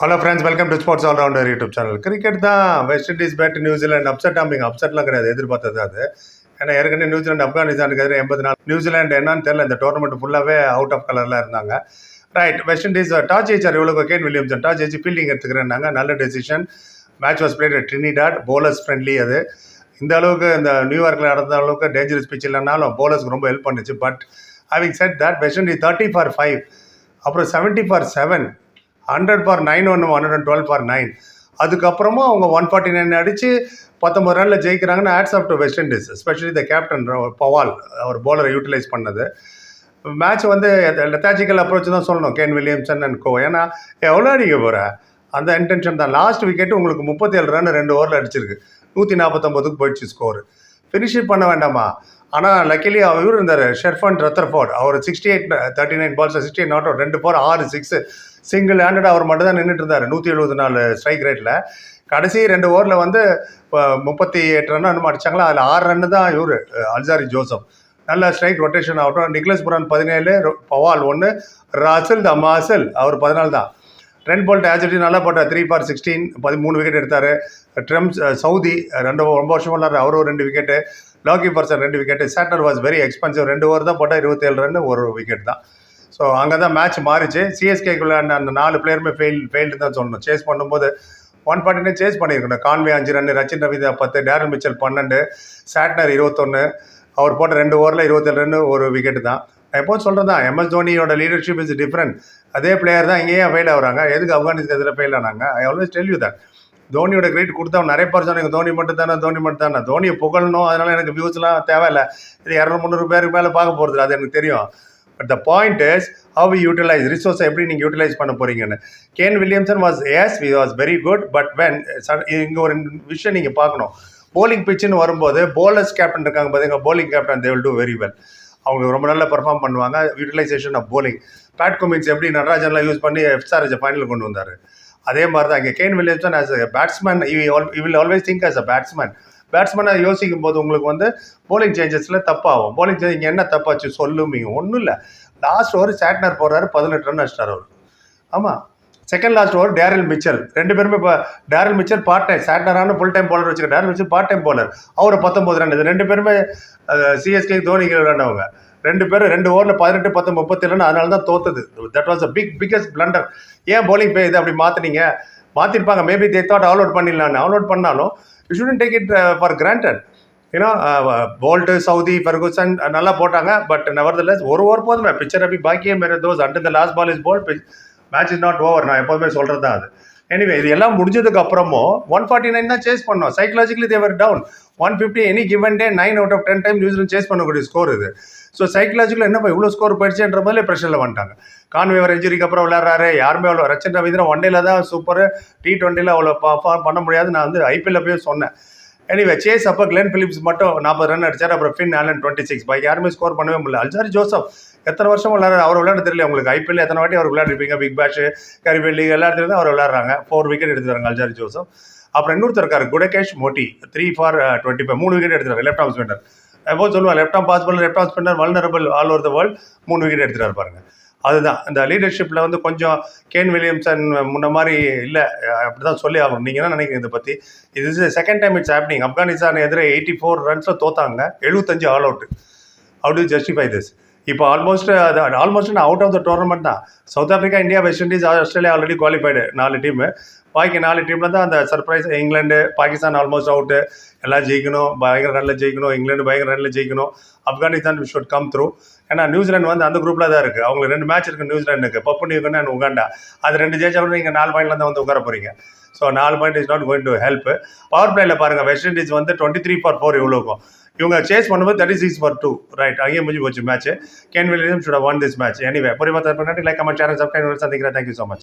Hello friends welcome to sports allrounder YouTube channel cricket தான் West Indies beat New Zealand upset ஆம்பிங் அப்செட்லாம் கிடையாது எதிர்பார்த்தது அது. ஏன்னா ஏற்கனவே நியூசிலாந்து ஆப்கானிஸ்தானுக்கு எதிராக எண்பது நாள். நியூசிலாந்து என்னன்னு தெரியல இந்த டோர்னமெண்ட் ஃபுல்லாகவே அவுட் ஆஃப் கலரில் இருந்தாங்க. ரைட் வெஸ்ட் இண்டீஸ் டாஸ் ஜெயிச்சார் இவ்வளோ கேன் வில்லியம்சன். டாஸ் ஜெயிச்சு ஃபீல்டிங் எடுத்துக்கிறேன்னாங்க. நல்ல decision match was played Trinidad bowlers friendly அது. இந்த அளவுக்கு இந்த நியூயார்க்கில் நடந்த அளவுக்கு டேஞ்சரஸ் பிச் இல்லைனாலும் போலர்ஸ்க்கு ரொம்ப ஹெல்ப் பண்ணுச்சு. But having set that West Indies thirty four five அப்புறம் seventy four seven hundred four nine ஒன்று hundred and twelve four nine அதுக்கப்புறமா அவங்க ஒன் ஃபார்ட்டி நைன் அடித்து பத்தொம்பது ரனில் ஜெயிக்கிறாங்கன்னா hats off to West Indies especially the captain Powell அவர் போலரை utilise பண்ணது. Match வந்து லெத்தாஜிக்கல் அப்ரோச் தான் சொல்லணும் கேன் வில்லியம்சன் அண்ட் கோ ஏன்னா எவ்வளோ அடிக்க போகிற அந்த இன்டென்ஷன் தான். லாஸ்ட் விக்கெட்டு உங்களுக்கு முப்பத்தேழு ரன் ரெண்டு ஓவரில் அடிச்சிருக்கு. நூற்றி நாற்பத்தொம்போதுக்கு போயிடுச்சு ஸ்கோர் ஃபினிஷிங் பண்ண வேண்டாமா? ஆனால் லக்கிலி அவர் இருந்தார் Sherfane Rutherford. Our sixty eight thirty nine balls sixty eight not out ரெண்டு ஃபோர் ஆறு சிக்ஸ் சிங்கிள் ஹேண்டட் அவர் மட்டும் தான் நின்றுட்டு இருந்தார் நூற்றி எழுபது நாலு ஸ்ட்ரைக் ரேட்டில் கடைசி ரெண்டு ஓவரில் வந்து இப்போ முப்பத்தி எட்டு ரன் என்னமோ அடிச்சாங்களா? அதில் ஆறு ரன்னு தான் இவர் அல்சாரி ஜோசப். நல்ல ஸ்ட்ரைக் ரொட்டேஷன் ஆகட்டும். நிக்லஸ் புரான் பதினேழு பவால் ஒன்று ரசல் த மாசல் அவர் பதினாலு தான். ரென் போல்ட் ஆஜிட்டி நல்லா போட்டார். த்ரீ ஃபார் சிக்ஸ்டீன் பதிமூணு விக்கெட் எடுத்தார். ட்ரம்ஸ் சவுதி ரெண்டு ரொம்ப வருஷம் விளாட்றாரு அவரும் ஒரு ரெண்டு விக்கெட்டு லாக்கி பர்சன் ரெண்டு wicket Santner was very expensive ரெண்டு ஓவர் தான் போட்டால் இருபத்தேழு ரன் ஒரு விக்கெட் தான். ஸோ அங்கே தான் மேட்ச் மாறிச்சு சிஎஸ்கேக்குள்ள அந்த நாலு பிளேயருமே ஃபெயில் ஃபெயில்டு தான் சொல்லணும். சேஸ் பண்ணும்போது ஒன் ஃபார்ட்டி சேஸ் பண்ணியிருக்கணும் கான்வே அஞ்சு ரன் ரச்சின் ரவிதா பத்து டேரல் மிச்சல் பன்னெண்டு சாட்னர் இருபத்தொன்று அவர் போட்ட ரெண்டு ஓவரில் இருபத்தேழு ரன் ஒரு விக்கெட்டு தான். எப்போது எப்போ சொல்கிறது தான் எம்எஸ் தோனியோட லீடர்ஷிப் இஸ் டிஃப்ரெண்ட் அதே பிளேயர் தான் இங்கேயே ஃபெயில் ஆகுறாங்க. எதுக்கு ஆப்கானிஸ்தான் எதிராக ஃபெயில் ஆனாங்க? I always tell you that தோனியோட great கொடுத்தவன் நிறைய பேர் சொன்னாங்க தோனி மட்டும் தானே தோனி மட்டும் தானே தோனியை புகழணும் அதனால எனக்கு வியூஸ்லாம் தேவையில்லை. இது இரநூறு முந்நூறு பேருக்கு மேலே பார்க்க போகிறது அது எனக்கு தெரியும். But the point is how you utilise ரிசோர்ஸை எப்படி நீங்கள் யூட்டிலைஸ் பண்ண போறீங்கன்னு. Kane Williamson was as we was very good but when இங்கே ஒரு விஷயம் நீங்கள் பார்க்கணும். போலிங் பிச்சுன்னு வரும்போது போலர்ஸ் கேப்டன் இருக்காங்க பார்த்தீங்க bowling captain they will do very well அவங்க ரொம்ப நல்லா பெர்ஃபார்ம் பண்ணுவாங்க utilisation of bowling Pat Cummins எப்படி நடராஜன்லாம் யூஸ் பண்ணி எஃப்ஆர்எஸ் ஃபைனல் கொண்டு வந்தார். அதே மாதிரி தான் இங்கே Kane Williamson as a batsman you will always think as a batsman பேட்ஸ்மேனாக யோசிக்கும் போது உங்களுக்கு வந்து போலிங் சேஞ்சஸில் தப்பாகும். போலிங் சேஞ்ச் இங்கே என்ன தப்பாச்சு சொல்லுமீங்க ஒன்றும் இல்லை. லாஸ்ட் ஓவர் சேட்னர் போடுறாரு பதினெட்டு ரன் அடிச்சிட்டார் அவர். ஆமாம் second last over Daryl Mitchell ரெண்டு பேருமே இப்போ டேரல் மிச்சல் பார்ட் டைம் சேட்னரான ஃபுல் டைம் போலர் வச்சுக்க Daryl Mitchell part time bowler அவர் பத்தொம்பது ரன் இது ரெண்டு பேருமே சிஎஸ்கே தோனிக்கு அவங்க ரெண்டு பேரும் ரெண்டு ஓவரில் பதினெட்டு பத்து முப்பத்தேழுன்னு அதனால தான் தோத்தது. That was a big biggest blunder ஏன் போலிங் பே இது அப்படி மாற்றினீங்க மாற்றிருப்பாங்க maybe they thought all out பண்ணிடலான்னு out பண்ணாலும் you shouldn't take it for granted ஏன்னா போல்ட்டு சவுதி ஃபர்கூசன் நல்லா போட்டாங்க. பட் நெவர்தலஸ் ஒரு ஓவர் போதுமே. பிக்சர் அப்படி பாக்கியே மேரே those and the last ball is bowled match is not over நான் எப்போதுமே சொல்கிறது தான் அது. எனிவே இது எல்லாம் முடிஞ்சதுக்கு அப்புறமும் ஒன் ஃபார்ட்டி நைன் தான் சேஸ் பண்ணோம். Psychologically they were down one fifty any given day nine out of ten time New Zealand chase பண்ணக்கூடிய ஸ்கோர் இது. ஸோ சைக்கலாஜிக்கல் என்னப்பா இவ்வளோ ஸ்கோர் போயிடுச்சுன்ற மாதிரி ப்ரெஷரில் வந்துட்டாங்க. கான்வேவர் இன்ஜுரிக்கு அப்புறம் விளையாடுறாரு. யாருமே அவ்வளோ ரச்சன் ரவீந்திரன் ஒன் டேல தான் சூப்பர் டி ட்வெண்ட்டியில் அவ்வளோ பர்ஃபார்ம் பண்ண முடியாது நான் வந்து ஐபிஎல்ல போய் சொன்னேன். எனிவே சேஸ் அப்போ கிளென் பிலிப்ஸ் மட்டும் நாற்பது ரன் அடிச்சார். அப்புறம் ஃபின் ஆலன் டுவெண்ட்டி சிக்ஸ் பாக்கி யாருமே ஸ்கோர் பண்ணவே முடியல. அல்சாரி ஜோசப் எத்தனை வருஷம் விளையாடுற அவர் விளையாட தெரியல உங்களுக்கு. ஐபிஎல் எத்தனை வாட்டி அவர் விளையாடிருப்பீங்க? பிக் பேஷ் கரிபியல் லீக் எல்லா இடத்துலையும் அவர் விளையாடுறாங்க. ஃபோர் விக்கெட் எடுத்துறாங்க அல்சாரி ஜோசப். அப்புறம் இன்னொருத்தர் இருக்காரு Gudakesh Motie three four twenty five மூணு விக்கெட் எடுத்துறாரு லெஃப்ட் ஆஃப் ஸ்பின்னர் எப்போ சொல்லுவாங்க left off possible left off spinner vulnerable all over the world மூணு விக்கெட் எடுத்துறாரு பாருங்க. அதுதான். இந்த லீடர்ஷிப்பில் வந்து கொஞ்சம் கேன் வில்லியம்சன் முன்ன மாதிரி இல்லை. அப்படி தான் சொல்லி ஆகணும். நீங்கள் என்ன நினைக்கிறீங்க இதை பற்றி இது is second time it's happening Afghanistan எதிரே எயிட்டி ஃபோர் ரன்ஸில் தோத்தாங்க எழுபத்தஞ்சு all out out to justify this இப்போ ஆல்மோஸ்ட் அது almost out of the tournament தான். South Africa India West Indies Australia already qualified நாலு டீமு பாக்கி நாலு டீமில் தான் அந்த surprise England Pakistan almost out எல்லாம் ஜெயிக்கணும் பயங்கர ரனில் ஜெயிக்கணும் இங்கிலாந்து பயங்கர ரனில் ஜெயிக்கணும். ஆப்கானிஸ்தான் ஷுட் கம் த்ரூ ஏன்னா நியூசிலாந்து வந்து அந்த குரூப்பில் தான் இருக்குது அவங்களுக்கு ரெண்டு மேட்ச் இருக்குது நியூசிலாண்டுக்கு பப்பு நியூக்கன் அண்ட் உகாண்டா அது ரெண்டு ஜெயிச்சாலும் நீங்கள் நாலு பாயிண்ட்ல தான் வந்து உட்கார போகிறீங்க ஸோ நாலு point is not going to help power பிளேயில் பாருங்கள் வெஸ்ட் இண்டீஸ் வந்து டுவெண்ட்டி த்ரீ ஃபார் ஃபோர் இவ்வளோக்கும் இவங்க சேஸ் பண்ணும்போது thirty six for two right அங்கேயே முடிஞ்சு போச்சு match Kane William should won this match anyway புரியுமா? தரப்பு லைக் கமெண்ட் சேனல் சப்ஸ்கிரைப் சந்திக்கிறேன். Thank you so much